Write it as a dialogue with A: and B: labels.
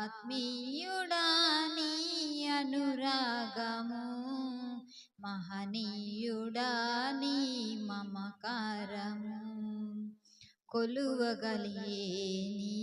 A: ఆత్మీయుడా నీ అనురాగము. మహనీయుడా మమకారము. కొలువగలిగే నీ